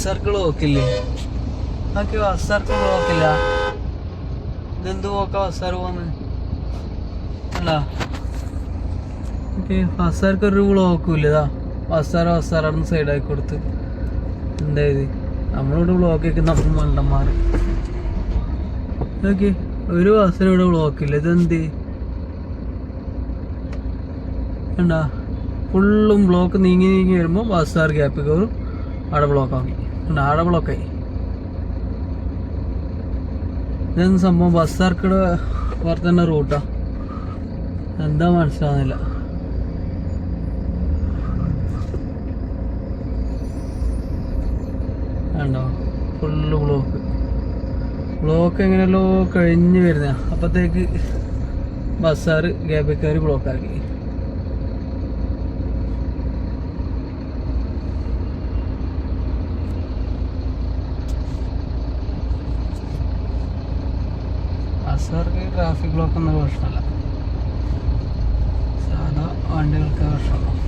ബസ്സാർക്ക് ബ്ലോക്കില്ലേ നോക്കി സർക്കിൾ നോക്കില്ല. ഇതെന്ത് പോക്ക ബസ്സാർ പോന്ന്? അല്ല. ബസ്സാർക്ക് ഒരു ബ്ലോക്കും ഇല്ല ഇതാ ബസ്സാർ ബസ്സാർ അവിടെ നിന്ന് സൈഡാക്കി കൊടുത്ത്. എന്തായത് നമ്മളിവിടെ ബ്ലോക്ക് വെക്കുന്ന അപ്പം മണ്ടന്മാർ ഓക്കെ ഒരു ബസ്സിനും ഇവിടെ ബ്ലോക്ക് ഇല്ല. ഇതെന്ത്? കണ്ടാ? ഫുള്ളും ബ്ലോക്ക് നീങ്ങി നീങ്ങി വരുമ്പോൾ ബസ്സാർ ഗ്യാപ്പ് കയറും. അവിടെ ബ്ലോക്ക് ആക്കി. കണ്ടാ? അവിടെ ബ്ലോക്കായി ഇതെന്ന് സംഭവം? ബസ്സാർക്കിടെ പുറത്ത് തന്നെ റൂട്ടാ എന്താ മനസ്സിലാവുന്നില്ല. കണ്ടോ? ഫുള്ള് ബ്ലോക്ക് ബ്ലോക്ക് എങ്ങനെയല്ലോ കഴിഞ്ഞ് വരുന്ന അപ്പത്തേക്ക് ബസ്സാർ ഗ്യാബിക്കാർ ബ്ലോക്കാക്കി ബസ്സാർക്ക് ട്രാഫിക് ബ്ലോക്ക് ഒന്നും പ്രശ്നമല്ല. സാധാ വണ്ടികൾക്ക് പ്രശ്നമുള്ളൂ.